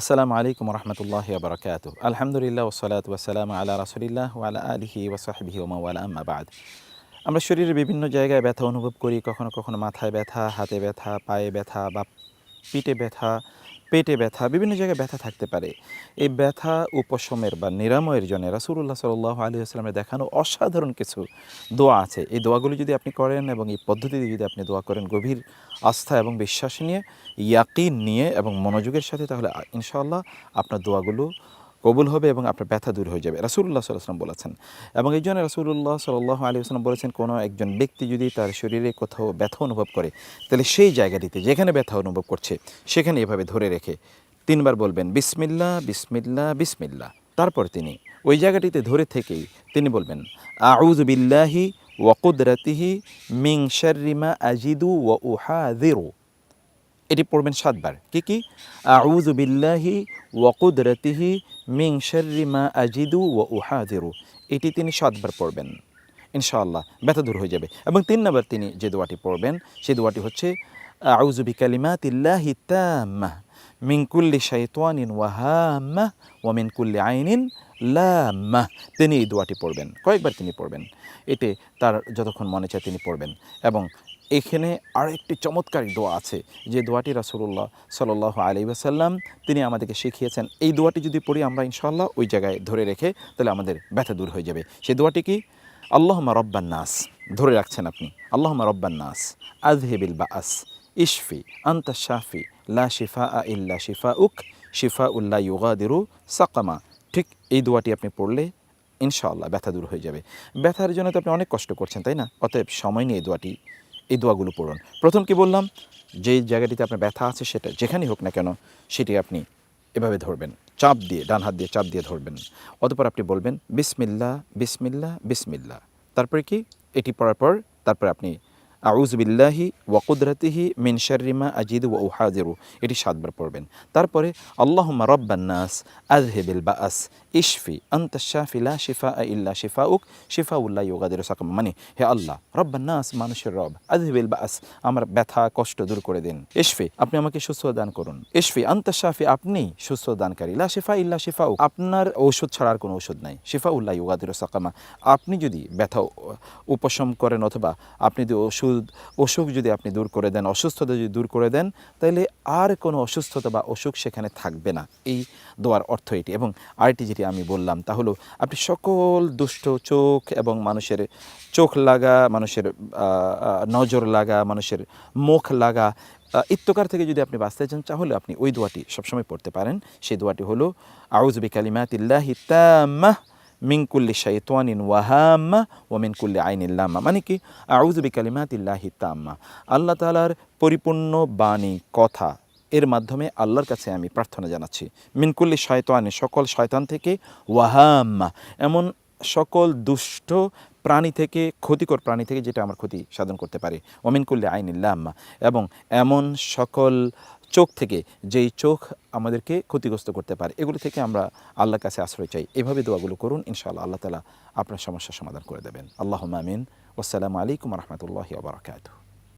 আসসালামু আলাইকুম রহমতুল্লাহ বরকাত আলহামদুলিল্লাহ ওসলাত ওসালাম আল্লাহ রাসুলিল্লাহ ওয়ালা আলিহি ওসাহবিহি ওমাওয়ালা আম্মাবাদ আমরা শরীরের বিভিন্ন জায়গায় ব্যথা অনুভব করি, কখনো কখনো মাথায় ব্যথা, হাতে ব্যথা, পায়ে ব্যথা বা পিঠে ব্যথা, পেটে ব্যথা, বিভিন্ন জায়গায় ব্যথা থাকতে পারে। এই ব্যথা, উপশমের বা নিরাময়ের জন্য রাসুল্লাহ সাল আলী আসলামের দেখানো অসাধারণ কিছু দোয়া আছে। এই দোয়াগুলি যদি আপনি করেন এবং এই পদ্ধতিতে যদি আপনি দোয়া করেন গভীর আস্থা এবং বিশ্বাস নিয়ে, ইয়াকিন নিয়ে এবং মনোযোগের সাথে, তাহলে ইনশাআল্লাহ আপনার দোয়াগুলো কবুল হবে এবং আপনার ব্যথা দূর হয়ে যাবে। রাসুল্লাহ সাল্লাম বলেছেন। এবং এই জন্য রাসুল্লাহ সাল্লাহ আলী আসলাম বলেছেন, কোনো একজন ব্যক্তি যদি তার শরীরে কোথাও ব্যথা অনুভব করে, তাহলে সেই জায়গাটিতে, যেখানে ব্যথা অনুভব করছে, সেখানে এভাবে ধরে রেখে তিনবার বলবেন, বিসমিল্লা বিসমিল্লা বিসমিল্লা। তারপর তিনি ওই জায়গাটিতে ধরে থেকেই তিনি বলবেন আউজ বিল্লাহি ওয়াকুদরাতিহি মিং শারিমা আজিদু ওয়া উহাদিরু এটি পড়বেন সাতবার। কি কি? আউজুবিল্লাহি ওয়াকুদরতিহি মিং শরিমা আজিদু ও উহাদিরু এটি তিনি সাতবার পড়বেন। ইনশাআল্লাহ, ব্যথা দূর হয়ে যাবে। এবং তিন নম্বর তিনি যে দোয়াটি পড়বেন সেই দোয়াটি হচ্ছে আউজুবি কালিমা তিল্লাহি তাম্মাহ। মিন কুল্লি শাইতানিন ওয়া হাম্মাহ ওয়া মিন কুল্লি আইনিন লাম্মাহ তিনি এই দোয়াটি পড়বেন, কয়েকবার তিনি পড়বেন। এতে তার যতক্ষণ মনে চায় তিনি পড়বেন। এবং এখানে আর একটি চমৎকার দোয়া আছে, যে দোয়াটি রাসুল্লাহ সাল্লাহ আলী আসাল্লাম তিনি আমাদেরকে শিখিয়েছেন। এই দোয়াটি যদি পড়ি আমরা ইনশাল্লাহ ওই জায়গায় ধরে রেখে তাহলে আমাদের ব্যথা দূর হয়ে যাবে। সেই দোয়াটি কি? আল্লাহমা রব্বান নাস। ধরে রাখছেন আপনি আল্লাহমা রব্বান নাস। আজহেবিল বা আস ইশফি আন্তা শাফি লা শিফা আ ইল্লা শিফা উক শিফা উল্লাহ ইউগাদিরু সাকামা। ঠিক এই দোয়াটি আপনি পড়লে ইনশাআল্লাহ ব্যথা দূর হয়ে যাবে। ব্যথার জন্য তো আপনি অনেক কষ্ট করছেন, তাই না? অতএব সময় নিয়ে এই দোয়াটি, এই দোয়াগুলো পড়ুন। প্রথম কি বললাম? যেই জায়গাটিতে আপনার ব্যথা আছে সেটা যেখানেই হোক না কেন, সেটি আপনি এভাবে ধরবেন। চাপ দিয়ে, ডান হাত দিয়ে চাপ দিয়ে ধরবেন। অতপর আপনি বলবেন, বিসমিল্লা বিসমিল্লা বিসমিল্লা। তারপরে কি? এটি পড়ার পর তারপরে আপনি আউজবিল্লাহি ওয়াকুদরতিহি মিন শারিমা আজিদ ও উহাজিরু। এটি সাতবার পড়বেন। তারপরে আল্লাহমা রব্বান্নাস আজহেবিল বা আস ইশফি, আন্ত শাফিলা শিফা ইল্লা শিফা উক শিফা উল্লাহ ইউগাদের সাকাম। মানে হে আল্লাহ রব্বান্নাস মানুষের রব আজহেবিল বা আস আমার ব্যথা, কষ্ট দূর করে দিন। ইশফি, আপনি আমাকে সুস্থ দান করুন। ইশফি, আন্ত শাফি, আপনি সুস্থ দানকারী। লা শিফা ইল্লা শিফা উক আপনার ঔষধ ছাড়া আর কোনো ঔষধ নাই। শিফা উল্লাহ ইউগাদের সাকামা। আপনি যদি ব্যথা উপশম করেন অথবা আপনি যদি ওষুধ অসুখ যদি আপনি দূর করে দেন, অসুস্থতা যদি দূর করে দেন তাহলে আর কোনো অসুস্থতা বা অসুখ সেখানে থাকবে না। এই দোয়ার অর্থ এটি। এবং আরেকটি যেটি আমি বললাম, তা হলো আপনি সকল দুষ্ট চোখ এবং মানুষের চোখ লাগা, মানুষের নজর লাগা, মানুষের মুখ লাগা ইত্যকার থেকে যদি আপনি বাঁচতে চান, তাহলে আপনি ওই দোয়াটি সবসময় পড়তে পারেন। সেই দোয়াটি হলো আউজ বিকালিমাতিল্লাহি তাম্মাহ মিনকুল্লি শাইতানিন ওয়াহাম্মা ও মিনকুল্লি আইনিল্লাম্মা মানে কি? আউজ বিকালিমাতিল্লাহি তাম্মা আল্লাহ তালার পরিপূর্ণ বাণী, কথা, এর মাধ্যমে আল্লাহর কাছে আমি প্রার্থনা জানাচ্ছি। মিনকুল্লি শয়তানি সকল শয়তান থেকে ওয়াহাম্মা এমন সকল দুষ্ট প্রাণী থেকে, ক্ষতিকর প্রাণী থেকে যেটা আমার ক্ষতি সাধন করতে পারে। অমিন করলে আইনিল্লাম্মা এবং এমন সকল চোখ থেকে, যেই চোখ আমাদেরকে ক্ষতিগ্রস্ত করতে পারে, এগুলো থেকে আমরা আল্লাহর কাছে আশ্রয় চাই। এভাবে দোয়াগুলো করুন, ইনশাআল্লাহ আল্লাহ তালা আপনার সমস্যার সমাধান করে দেবেন। আল্লাহ আমিন। আসসালামু আলাইকুম রহমতুল্লাহ বারকাত